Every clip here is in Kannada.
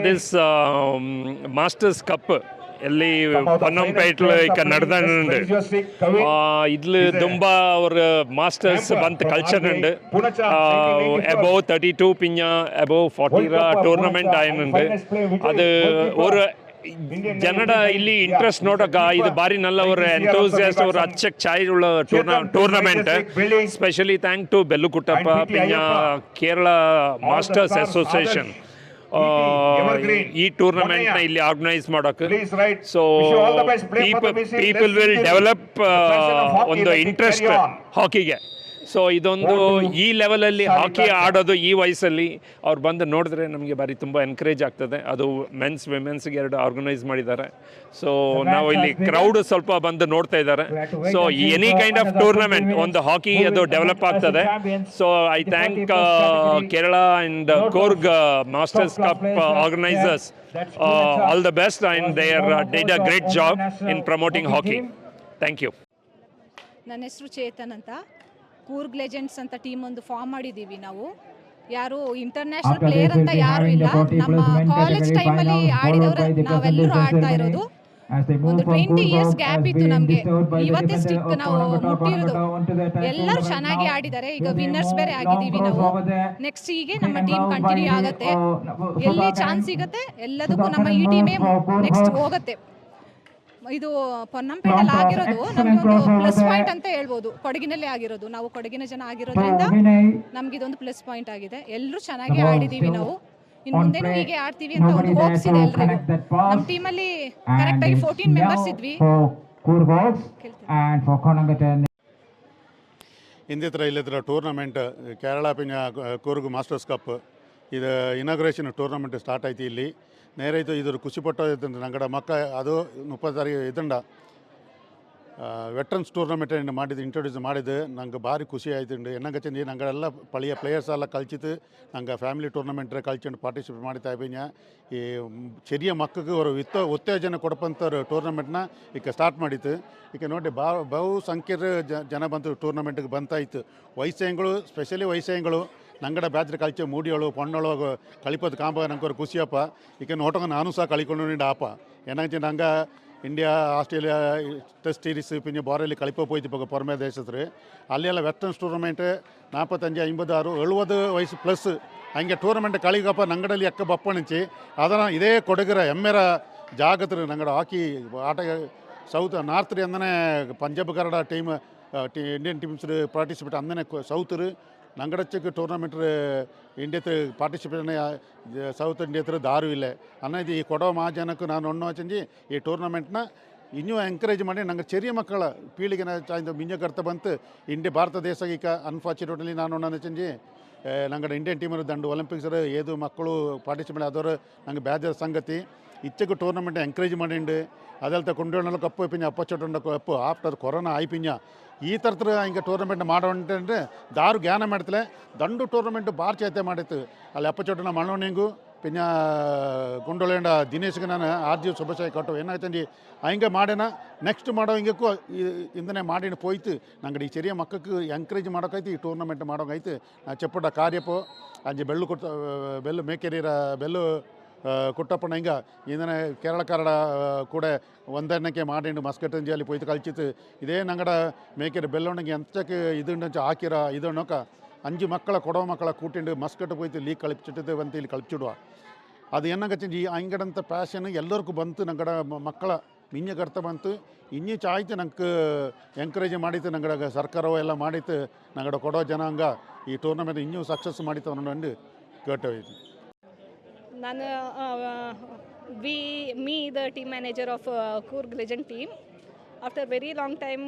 ದಿಸ್ മാസ്റ്റേഴ്സ് കപ്പ് ಎಲ್ಲಿ ಪೊನ್ನಂಪೇಟ್ಲ ಈಗ ನಡೆದಂಡು ಇಲ್ಲಿ ದುಂಬ ಅವ್ರ ಮಾಸ್ಟರ್ಸ್ ಬಂತ್ ಕಲ್ಚರ್ ಉಂಡು ಅಬೋವ್ ತರ್ಟಿ ಟೂ ಪಿಂಜ ಅಬೋವ್ ಫಾರ್ಟಿರ ಟೂರ್ನಮೆಂಟ್ ಆಯನುಂಡು ಅದು ಒಂದು ಜನಡ ಇಲ್ಲಿ ಇಂಟ್ರೆಸ್ಟ್ ನೋಡಕ್ಕ ಇದು ಬಾರಿ ನಲ್ಲ ಅವ್ರ ಎಂಥೂಸಿಯಾಸ್ಟ್ ಅವ್ರ ಅಚ್ಚಕ್ ಚಾಯ್ ಉಳ್ಳ tournament specially thank to Bellukuttappa ಪಿಂಜ ಕೇರಳ ಮಾಸ್ಟರ್ಸ್ ಅಸೋಸಿಯೇಷನ್ ಈ ಟೂರ್ನಮೆಂಟ್ನ ಇಲ್ಲಿ ಆರ್ಗನೈಸ್ ಮಾಡೋಕೆ. So people people will develop ಒಂದು ಇಂಟ್ರೆಸ್ಟ್ ಹಾಕಿಗೆ ಸೊ ಇದೊಂದು ಈ ಲೆವೆಲಲ್ಲಿ ಹಾಕಿ ಆಡೋದು ಈ ವಯಸ್ಸಲ್ಲಿ. ಅವ್ರು ಬಂದು ನೋಡಿದ್ರೆ ನಮಗೆ ಬಾರಿ ತುಂಬ ಎನ್ಕರೇಜ್ ಆಗ್ತದೆ. ಅದು ಮೆನ್ಸ್ ವಿಮೆನ್ಸ್ಗೆ ಎರಡು ಆರ್ಗನೈಸ್ ಮಾಡಿದ್ದಾರೆ. ಸೊ ನಾವು ಇಲ್ಲಿ ಕ್ರೌಡ್ ಸ್ವಲ್ಪ ಬಂದು ನೋಡ್ತಾ ಇದ್ದಾರೆ. So any kind of tournament ಒಂದು ಹಾಕಿ ಅದು ಡೆವಲಪ್ ಆಗ್ತದೆ. So I thank Kerala and Coorg masters cup organisers all the best and they are did a great job in promoting hockey thank you ನನ್ನ ಹೆಸರು ಚೇತನ್ ಅಂತ. ಕೂರ್ಗ್ ಲೆಜೆಂಡ್ಸ್ ಅಂತ ಟೀಮ್ ಒಂದು ಫಾರ್ಮ್ ಮಾಡಿದೀವಿ ನಾವು. ಯಾರು ಇಂಟರ್ನ್ಯಾಷನಲ್ ಪ್ಲೇಯರ್ ಅಂತ ಯಾರು ಇಲ್ಲ ನಮ್ಮ ಕಾಲೇಜ್ ಟೈಮಲ್ಲಿ ಆಡಿದವರು ನಾವೆಲ್ಲರೂ ಆಡ್ತಾ ಇರೋದು. ಒಂದು ಟ್ವೆಂಟಿ ಇಯರ್ಸ್ ಗ್ಯಾಪ್ ಇತ್ತು ನಮಗೆ. ಇವತ್ತೇ ಸ್ಟಿಕ್ ನಾವು ಮುಟ್ಟಿರೋದು. ಎಲ್ಲರೂ ಚೆನ್ನಾಗಿ ಆಡಿದ್ದಾರೆ. ಈಗ ವಿನ್ನರ್ಸ್ ಬೇರೆ ಆಗಿದ್ದೀವಿ ನಾವು. ನೆಕ್ಸ್ಟ್ ಹೀಗೆ ನಮ್ಮ ಟೀಮ್ ಕಂಟಿನ್ಯೂ ಆಗತ್ತೆ. ಎಲ್ಲಿ ಚಾನ್ಸ್ ಸಿಗುತ್ತೆ? ಎಲ್ಲದಕ್ಕೂ ನಮ್ಮ ಈ ಟೀಮೇ ನೆಕ್ಸ್ಟ್ ಹೋಗುತ್ತೆ. ಇದು ಪೊನ್ನಂಪೇಟೆಯಲ್ಲಿ ಆಗಿರೋದು ನಮ್ಗೆ ಒಂದು ಪ್ಲಸ್ ಪಾಯಿಂಟ್ ಅಂತ ಹೇಳ್ಬೋದು. ಕೊಡಗಿನಲ್ಲೇ ಆಗಿರೋದು. ನಾವು ಕೊಡಗಿನ ಜನ ಆಗಿರೋದ್ರಿಂದ ನಮ್ಗೆ ಇದೊಂದು ಪ್ಲಸ್ ಪಾಯಿಂಟ್ ಆಗಿದೆ. ಎಲ್ಲರೂ ಚೆನ್ನಾಗಿ ಆಡಿದೀವಿ ನಾವು. ಇನ್ನು ಮುಂದೆನೂ ಹೀಗೆ ಆಡ್ತೀವಿ ಅಂತ ಒಂದು ಹೋಪ್ಸ್ ಇದೆ ಎಲ್ರಿಗೂ. ನಮ್ಮ ಟೀಮಲ್ಲಿ ಕರೆಕ್ಟ್ ಆಗಿ ಫೋರ್ಟೀನ್ ಮೆಂಬರ್ಸ್ ಇದ್ವಿ. ಇಂದಿತ್ರ ಇಲ್ಲಿತ್ರ ಟೂರ್ನಮೆಂಟ್ ಕೇರಳ ಪಿಂಜ ಕೂರ್ಗ್ ಮಾಸ್ಟರ್ಸ್ ಕಪ್ ಇದು ಇನಾಗ್ರೇಷನ್ ಟೂರ್ನಮೆಂಟ್ ಸ್ಟಾರ್ಟ್ ಆಯ್ತು ಇಲ್ಲಿ. ನೇರೈತು ಇದ್ರ ಖುಷಿ ಇದ್ದಂಡ ನಂಗಡ ಮಕ್ಕ, ಅದು ಮುಪ್ಪತ್ತು ತಾರೀಕು ಇದ್ದಂಡ. ವೆಟ್ರನ್ಸ್ ಟೂರ್ನಮೆಂಟ್ ಮಾಡಿದ್ದು ಇಂಟ್ರೊಡ್ಯೂಸ್ ಮಾಡಿದ್ದು ನಂಗೆ ಭಾರಿ ಖುಷಿ ಆಯ್ತುಂಡು. ಎನ್ನಗಚ್ಚಂದು ನಂಗಳೆಲ್ಲ ಪಳೆಯ ಪ್ಲೇಯರ್ಸ್ ಎಲ್ಲ ಕಲ್ಚಿತ್ತು ನಂಗೆ ಫ್ಯಾಮಿಲಿ ಟೂರ್ನಮೆಂಟ್ ಕಲ್ಚಂಡು ಪಾರ್ಟಿಸಿಪೇಟ್ ಮಾಡ್ತಾ ಇದ್ದೀನಿ. ಈ ಚೆರಿಯ ಮಕ್ಕಳಿಗೆ ಅವರು ವಿತ್ತ, ಉತ್ತೇಜನ ಕೊಡಪಂಥ ಟೂರ್ನಮೆಂಟ್ನ ಈಗ ಸ್ಟಾರ್ಟ್ ಮಾಡಿತ್ತು. ಈಗ ನೋಡಿ, ಬಾ, ಬಹು ಸಂಖ್ಯೆಯ ಜನ ಬಂತು ಟೂರ್ನಮೆಂಟ್ಗೆ ಬಂತಾಯಿತು ವಯಸ್ಸೆಂಗಳು ಸ್ಪೆಷಲಿ ವಯಸ್ಸೆಂಗಳು ನಂಗಡ ಬ್ಯಾಚ್ರೆ ಕಲಿಚೆ ಮೂಡಿಯೊಳು ಪೊಣ್ಣೊಳಗೆ ಕಲಿಪೋದು ಕಾಂಪ ನಂಗೆ ಖುಷಿಯಪ್ಪ ಈಗ ನೋಟಂಗ ನಾನು ಸಹ ಕಲಿಕೊಂಡು ಆಪ ಏನಂಚೆ ನಂಗೆ ಇಂಡಿಯಾ ಆಸ್ಟ್ರೇಲಿಯಾ ಟೆಸ್ಟ್ ಸೀರೀಸ್ ಪಿಂಜ ಬಾರಲ್ಲಿ கழிப்ப போயிட்டு போக புறமே தேசத்துரு அல்லையெல்லாம் வெத்தன்ஸ் டூர்னமெண்ட்டு நாற்பத்தஞ்சு ஐம்பது ஆறு எழுபது வயசு ப்ளஸ்ஸு அங்கே டೂರ್ನಮೆಂಟ್ ಕಳಿಗಪ್ಪ ನಂಗಡಲ್ಲಿ ಎಕ್ಕ ಬಪ್ಪಣಿಸಿ ಅದನ್ನು ಇದೇ ಕೊಡಗಿರ ಎಮ್ಮೆರ ಜಾಗತ್ರ ನಂಗಡ ಹಾಕಿ ಆಟ ಸೌತ್ ನಾರ್ತ್ರಿ ಅಂದನೇ Punjab Kannada team Indian teams participate ಅಂದನೇ ಸೌತ್ರು ನಂಗಡಚ್ಚಕ್ಕೆ ಟೂರ್ನಮೆಂಟ್ ಇಂಡಿಯತ್ ಪಾರ್ಟಿಸಿಪೇಟ್ ಸೌತ್ ಇಂಡಿಯತ್ರ ದಾರು ಇಲ್ಲ. ಅನ್ನೋದು ಈ ಕೊಡೋ ಮಹಾಜನಕ್ಕೂ ನಾನು ಒಣ್ಣು ಹಚ್ಚಿ ಈ ಟೂರ್ನಮೆಂಟ್ನ ಇನ್ನೂ ಎಂಕರೇಜ್ ಮಾಡಿ ನಂಗೆ ಚೆರಿಯ ಮಕ್ಕಳ ಪೀಳಿಗೆನ ಮಿಂಜ ಕರ್ತ ಬಂತು. ಇಂಡಿಯಾ ಭಾರತ ದೇಶ ಈಗ ಅನ್ಫಾರ್ಚುನೇಟ್ಲಿ ನಾನು ಒಣ್ಣು ಹಚ್ಚಂಜಿ ನಂಗಡ ಇಂಡಿಯನ್ ಟೀಮರು ದಂಡು ಒಲಿಂಪಿಕ್ಸರು ಏದು ಮಕ್ಕಳು ಪಾರ್ಟಿಸಿಪೇಟ್ ಆದವರು ನಂಗೆ ಬೇಜಾರು ಸಂಗತಿ. ಇಚ್ಚಕ್ಕೆ ಟೂರ್ನಮೆಂಟ್ ಎಂಕರೇಜ್ ಮಾಡಿಂಡು. ಅದಲ್ತ ಕೊಂಡೋಣಲು ಕಪ್ಪು ಪಿಂಜ ಅಪ್ಪಚ್ಚೊಟ್ಟು ಕಪ್ಪು ಆಫ್ಟರ್ ಕೊರೋನಾ ಆಯ್ಪಿಂಜ ಈ ಥರದ ಹಿಂಗೆ ಟೂರ್ನಮೆಂಟ್ ಮಾಡೋಂಟಂದ್ರೆ ದಾರು ಜ್ಞಾನ ಮಾಡ್ತಲೆ ದಂಡು ಟೂರ್ನಮೆಂಟ್ ಬಾರ್ ಚೈತೆ ಮಾಡಿತ್ತು. ಅಲ್ಲಿ ಅಪ್ಪಚೊಟ್ಟನ ಮಣ್ಣೋಣಿಂಗು ಪಿನ್ನ ಗುಂಡೊಳೆಂಡ ದಿನೇಶ್ಗೆ ನಾನು ಆರು ದಿವಸ ಶುಭಾಶಯ ಕೊಟ್ಟು ಏನಾಯ್ತಂಡಿ ಹಂಗೆ ಮಾಡೇನ ನೆಕ್ಸ್ಟ್ ಮಾಡೋ ಹಿಂಗಕ್ಕೂ ಇಂದನೆ ಮಾಡಿನ ಪೋಯ್ತು. ನಂಗಡಿ ಚೆರಿಯ ಮಕ್ಕಕ್ಕೆ ಎಂಕರೇಜ್ ಮಾಡೋಕೈತಿ, ಈ ಟೂರ್ನಮೆಂಟ್ ಮಾಡೋಕೈತಿ. ನಾ ಕಾರ್ಯಪ್ಪು, ಅಂಜಿ ಬೆಳ್ಳು ಕೊಟ್ಟ, ಬೆಲ್ಲು ಮೇಕೆರಿಯರ ಬೆಲ್ಲು ಕುಟ್ಟಪ್ಪನ ಹಿಂಗೆ. ಇಂದನೆ ಕೇರಳ, ಕನ್ನಡ ಕೂಡ ಒಂದನ್ನಕ್ಕೆ ಮಾಡಿಂಡು ಅಲ್ಲಿ ಪೋಯ್ತು ಕಳಿಸಿತ್ತು ಇದೇ ನಂಗಡ ಮೇಕೆರಿ ಬೆಲ್ಲೊಣಗೆ ಇದು ಇದುಂಡಂಚ ಹಾಕಿರ, ಇದನ್ನೋಕ ಅಂಜು ಮಕ್ಕಳ ಕೊಡೋ ಮಕ್ಕಳ ಕೂಟಿಂಡು ಮಸ್ಕಟ್ಟು ಪೋಯ್ತು ಲೀ ಕಳಿಪಿಟ್ಟಿದ್ದು ಅಂತ ಇಲ್ಲಿ ಕಳಿಪಿಡುವ ಅದು ಎನ್ನಗಚ್ಚಂಜಿ ಅಂಗಡಂತ ಪ್ಯಾಷನ್ ಎಲ್ಲರಿಗೂ ಬಂತು ನಂಗಡ ಮಕ್ಕಳ ಮಿಂಜ ಕರ್ತ ಬಂತು ಇನ್ನೂ ಚಾಯ್ತು ನಂಗೆ ಎಂಕರೇಜ್ ಮಾಡಿತ್ತು ನಂಗಡ ಸರ್ಕಾರವು ಎಲ್ಲ ಮಾಡಿತ್ತು ನಂಗಡ ಕೊಡೋ ಜನಾಂಗ ಈ ಟೂರ್ನಮೆಂಟ್ ಇನ್ನೂ ಸಕ್ಸಸ್ ಮಾಡಿತ್ತು ಅನ್ನೋ ಕೇಟೋಯ್ತು ನಾನು we me the team manager of Coorg legend team after very long time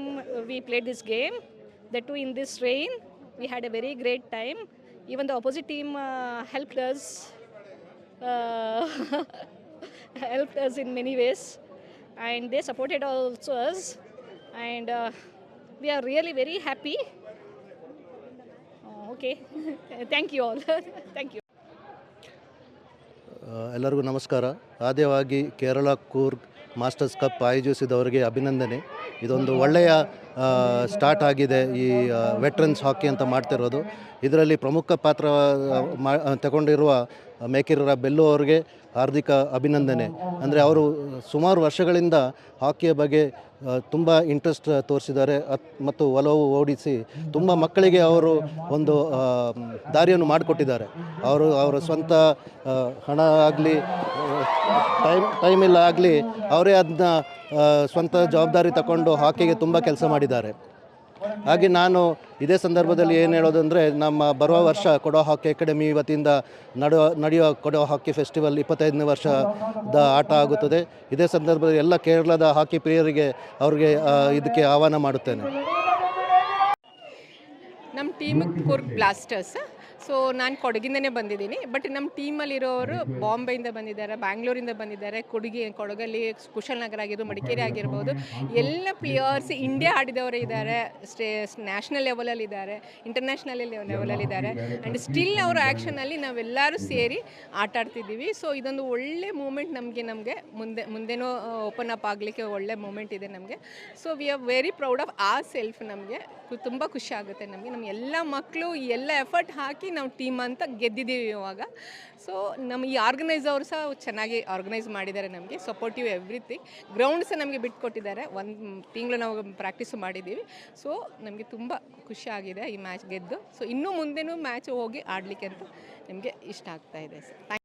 we played this game the to in this rain we had a very great time even the opposite team helped us helped us in many ways and they supported also us and uh, we are really very happy Uh, okay thank you all thank you ಎಲ್ಲರಿಗೂ ನಮಸ್ಕಾರ ಆದ್ಯವಾಗಿ ಕೇರಳ ಕೂರ್ಗ್ ಮಾಸ್ಟರ್ಸ್ ಕಪ್ ಆಯೋಜಿಸಿದವರಿಗೆ ಅಭಿನಂದನೆ. ಇದೊಂದು ಒಳ್ಳೆಯ ಸ್ಟಾರ್ಟ್ ಆಗಿದೆ ಈ ವೆಟ್ರನ್ಸ್ ಹಾಕಿ ಅಂತ ಮಾಡ್ತಿರೋದು. ಇದರಲ್ಲಿ ಪ್ರಮುಖ ಪಾತ್ರ ಮಾ ತಗೊಂಡಿರುವ ಮೇಕಿರ ಬೆಲ್ಲು ಅವರಿಗೆ ಹಾರ್ದಿಕ ಅಭಿನಂದನೆ. ಅಂದರೆ ಅವರು ಸುಮಾರು ವರ್ಷಗಳಿಂದ ಹಾಕಿಯ ಬಗ್ಗೆ ತುಂಬ ಇಂಟ್ರೆಸ್ಟ್ ತೋರಿಸಿದ್ದಾರೆ. ಮತ್ತು ಒಲವು ಓಡಿಸಿ ತುಂಬ ಮಕ್ಕಳಿಗೆ ಅವರು ಒಂದು ದಾರಿಯನ್ನು ಮಾಡಿಕೊಟ್ಟಿದ್ದಾರೆ. ಅವರು ಅವರ ಸ್ವಂತ ಹಣ ಆಗಲಿ, ಟೈಮ್ ಟೈಮ್ ಇಲ್ಲ ಆಗಲಿ ಅವರೇ ಅದನ್ನ ಸ್ವಂತ ಜವಾಬ್ದಾರಿ ತಗೊಂಡು ಹಾಕಿಗೆ ತುಂಬ ಕೆಲಸ ಮಾಡಿದ್ದಾರೆ. ಹಾಗೆ ನಾನು ಇದೇ ಸಂದರ್ಭದಲ್ಲಿ ಏನು ಹೇಳೋದಂದರೆ ನಮ್ಮ ಬರುವ ವರ್ಷ ಕೊಡೋ ಹಾಕಿ ಅಕಾಡೆಮಿ ವತಿಯಿಂದ ನಡೆಯುವ ನಡೆಯುವ ಕೊಡೋ ಹಾಕಿ ಫೆಸ್ಟಿವಲ್ ಇಪ್ಪತ್ತೈದನೇ ವರ್ಷದ ಆಟ ಆಗುತ್ತದೆ. ಇದೇ ಸಂದರ್ಭದಲ್ಲಿ ಎಲ್ಲ ಕೇರಳದ ಹಾಕಿ ಪ್ರಿಯರಿಗೆ ಅವ್ರಿಗೆ ಇದಕ್ಕೆ ಆಹ್ವಾನ ಮಾಡುತ್ತೇನೆ. ನಮ್ಮ ಟೀಮ್ ಕುರ್ಗ್ ಬ್ಲಾಸ್ಟರ್ಸ್ ಸೊ ನಾನು ಕೊಡಗಿಂದನೇ ಬಂದಿದ್ದೀನಿ. ಬಟ್ ನಮ್ಮ ಟೀಮಲ್ಲಿರೋರು ಬಾಂಬೆಯಿಂದ ಬಂದಿದ್ದಾರೆ ಬ್ಯಾಂಗ್ಳೂರಿಂದ ಬಂದಿದ್ದಾರೆ. ಕೊಡಗಿ, ಕೊಡಗಲ್ಲಿ ಕುಶಲನಗರ ಆಗಿರ್ಬೋದು, ಮಡಿಕೇರಿ ಆಗಿರ್ಬೋದು. ಎಲ್ಲ ಪ್ಲೇಯರ್ಸ್ ಇಂಡಿಯಾ ಆಡಿದವರು ಇದ್ದಾರೆ. ಸ್ಟೇ ನ್ಯಾಷನಲ್ ಲೆವೆಲಲ್ಲಿ ಇದ್ದಾರೆ ಇಂಟರ್ನ್ಯಾಷನಲ್ ಲೆವೆಲಲ್ಲಿ ಇದ್ದಾರೆ. ಆ್ಯಂಡ್ ಸ್ಟಿಲ್ ಅವರ ಆ್ಯಕ್ಷನಲ್ಲಿ ನಾವೆಲ್ಲರೂ ಸೇರಿ ಆಟ ಆಡ್ತಿದ್ದೀವಿ. ಸೊ ಇದೊಂದು ಒಳ್ಳೆ ಮೂಮೆಂಟ್ ನಮಗೆ ನಮಗೆ. ಮುಂದೆ, ಮುಂದೆನೂ ಓಪನ್ ಅಪ್ ಆಗಲಿಕ್ಕೆ ಒಳ್ಳೆ ಮೂಮೆಂಟ್ ಇದೆ ನಮಗೆ. So we are very proud of ourself ನಮಗೆ. ತುಂಬ ಖುಷಿ ಆಗುತ್ತೆ ನಮಗೆ. ನಮ್ಮ ಎಲ್ಲ ಮಕ್ಕಳು ಎಲ್ಲ ಎಫರ್ಟ್ ಹಾಕಿ ನಾವು ಟೀಮ್ ಅಂತ ಗೆದ್ದಿದ್ದೀವಿ ಇವಾಗ. ಸೊ ನಮ್ಮ ಈ ಆರ್ಗನೈಸ್ ಅವರು ಸಹ ಚೆನ್ನಾಗಿ ಆರ್ಗನೈಸ್ ಮಾಡಿದ್ದಾರೆ ನಮಗೆ ಸಪೋರ್ಟಿವ್ ಎವ್ರಿಥಿಂಗ್ ಗ್ರೌಂಡ್ ಸಹ ನಮಗೆ ಬಿಟ್ಕೊಟ್ಟಿದ್ದಾರೆ. ಒಂದು ತಿಂಗಳು ನಾವು ಪ್ರಾಕ್ಟೀಸು ಮಾಡಿದ್ದೀವಿ. ಸೊ ನಮಗೆ ತುಂಬ ಖುಷಿ ಆಗಿದೆ ಈ ಮ್ಯಾಚ್ ಗೆದ್ದು. ಸೊ ಇನ್ನೂ ಮುಂದೆನೂ ಮ್ಯಾಚ್ ಹೋಗಿ ಆಡಲಿಕ್ಕೆ ಅಂತ ನಿಮಗೆ ಇಷ್ಟ ಆಗ್ತಾ ಇದೆ sir.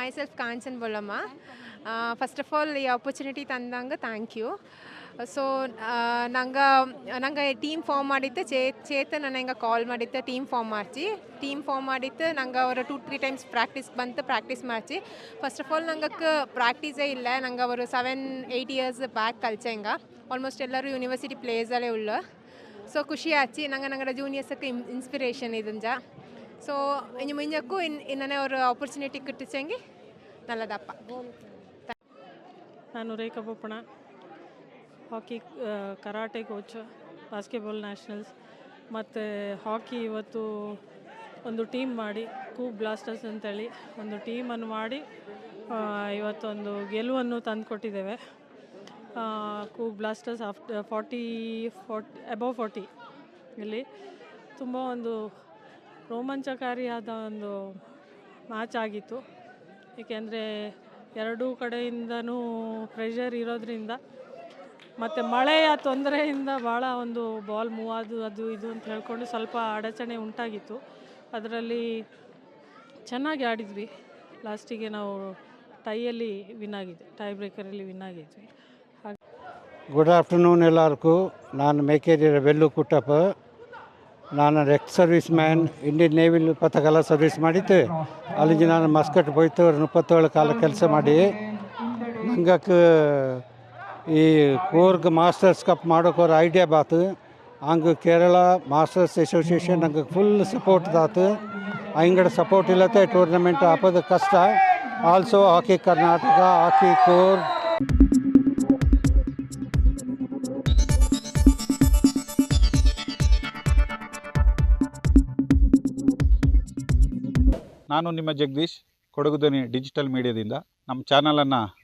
Myself Kanchan Uh, first of all ಈ ಆಪರ್ಚುನಿಟಿ ತಂದಂಗೆ ಥ್ಯಾಂಕ್ ಯು ಸೊ ನಂಗೆ ನಂಗೆ ಟೀಮ್ ಫಾರ್ಮ್ ಮಾಡಿತ್ತು ಚೇ, ಚೇತನ್ ನನಗೆ ಕಾಲ್ ಮಾಡಿತ್ತು ಟೀಮ್ ಫಾರ್ಮ್ ಮಾಡ್ಚಿ ಟೀಮ್ ಫಾರ್ಮ್ ಮಾಡಿತ್ತು ನಂಗೆ ಅವರು ಟೂ ತ್ರೀ ಟೈಮ್ಸ್ ಪ್ರಾಕ್ಟೀಸ್ ಬಂತು ಪ್ರಾಕ್ಟೀಸ್ ಮಾಡ್ಚಿ ಫಸ್ಟ್ ಆಫ್ ಆಲ್ ನಂಗೆ ಪ್ರಾಕ್ಟೀಸೇ ಇಲ್ಲ. ನಂಗೆ ಅವರು ಸೆವೆನ್ ಏಯ್ಟ್ ಇಯರ್ಸ್ ಬ್ಯಾಕ್ ಕಲ್ಚಂಗ ಆಲ್ಮೋಸ್ಟ್ ಎಲ್ಲರೂ ಯೂನಿವರ್ಸಿಟಿ ಪ್ಲೇಸಲ್ಲೇ ಉಳ್ಳ. ಸೊ ಖುಷಿ ಆಚಿ. ನಂಗೆ ನಂಗಡ ಜೂನಿಯರ್ಸಕ್ಕೆ ಇನ್ಸ್ಪಿರೇಷನ್ ಇದಂಜ. ಸೊ ಇನ್ನು ಮುಂಜಕ್ಕೂ ಇನ್, ಇನ್ನನೇ ಅವರು ಆಪರ್ಚುನಿಟಿ ಕಿಟ್ಟಿಸಂಗಿ, ನಲ್ಲದಪ್ಪ. ನಾನು Rekha Bopanna hockey karate coach basketball nationals ಮತ್ತು ಹಾಕಿ ಇವತ್ತು ಒಂದು ಟೀಮ್ ಮಾಡಿ ಕೂ ಬ್ಲಾಸ್ಟರ್ಸ್ ಅಂತೇಳಿ ಒಂದು ಟೀಮನ್ನು ಮಾಡಿ ಇವತ್ತೊಂದು ಗೆಲುವನ್ನು ತಂದುಕೊಟ್ಟಿದ್ದೇವೆ. ಕೂಬ್ blasters after forty forty above forty ಇಲ್ಲಿ ತುಂಬ ಒಂದು ರೋಮಾಂಚಕಾರಿಯಾದ ಒಂದು ಮ್ಯಾಚ್ ಆಗಿತ್ತು. ಏಕೆಂದರೆ ಎರಡೂ ಕಡೆಯಿಂದನೂ ಪ್ರೆಷರ್ ಇರೋದ್ರಿಂದ ಮತ್ತು ಮಳೆಯ ತೊಂದರೆಯಿಂದ ಭಾಳ ಒಂದು ಬಾಲ್ ಮೂವ್ ಅದು ಅದು ಇದು ಅಂತ ಹೇಳ್ಕೊಂಡು ಸ್ವಲ್ಪ ಅಡಚಣೆ ಉಂಟಾಗಿತ್ತು. ಅದರಲ್ಲಿ ಚೆನ್ನಾಗಿ ಆಡಿದ್ವಿ. ಲಾಸ್ಟಿಗೆ ನಾವು ಟೈಯಲ್ಲಿ ವಿನ್ ಆಗಿದ್ವಿ, ಟೈ ಬ್ರೇಕರಲ್ಲಿ ವಿನ್ ಆಗಿದ್ವಿ. ಗುಡ್ ಆಫ್ಟರ್ನೂನ್ ಎಲ್ಲರಿಗೂ. ನಾನು ಮೇಕೇರಿ ವೆಲ್ಲು ಕುಟ್ಟಪ್ಪ. ನಾನು ಎಕ್ಸ್ ಸರ್ವಿಸ್ ಮ್ಯಾನ್ ಇಂಡಿಯನ್ ನೇವಿಲ್ ಪಥಕಲ ಸರ್ವಿಸ್ ಮಾಡಿದ್ದೆ. ಅಲ್ಲಿಗೆ ನಾನು ಮಸ್ಕಟ್ ಹೋಯ್ತು ಮುಪ್ಪತ್ತೇಳು ಕಾಲ ಕೆಲಸ ಮಾಡಿ. ನಂಗಕ್ಕೆ ಈ ಕೂರ್ಗ್ ಮಾಸ್ಟರ್ಸ್ ಕಪ್ ಮಾಡೋಕೆ ಐಡಿಯಾ ಬಾತು. ಹಂಗೆ ಕೇರಳ ಮಾಸ್ಟರ್ಸ್ ಅಸೋಸಿಯೇಷನ್ ನಂಗೆ ಫುಲ್ ಸಪೋರ್ಟ್ ದಾತು. ಹಿಂಗಡೆ ಸಪೋರ್ಟ್ ಇಲ್ಲತ್ತೆ ಟೂರ್ನಮೆಂಟ್ ಆಪೋದು ಕಷ್ಟ. Also hockey Karnataka hockey Coorg. ನಾನು ನಿಮ್ಮ ಜಗದೀಶ್ ಕೊಡಗುದನಿ ಡಿಜಿಟಲ್ ಮೀಡಿಯಾದಿಂದ ನಮ್ಮ ಚಾನಲನ್ನು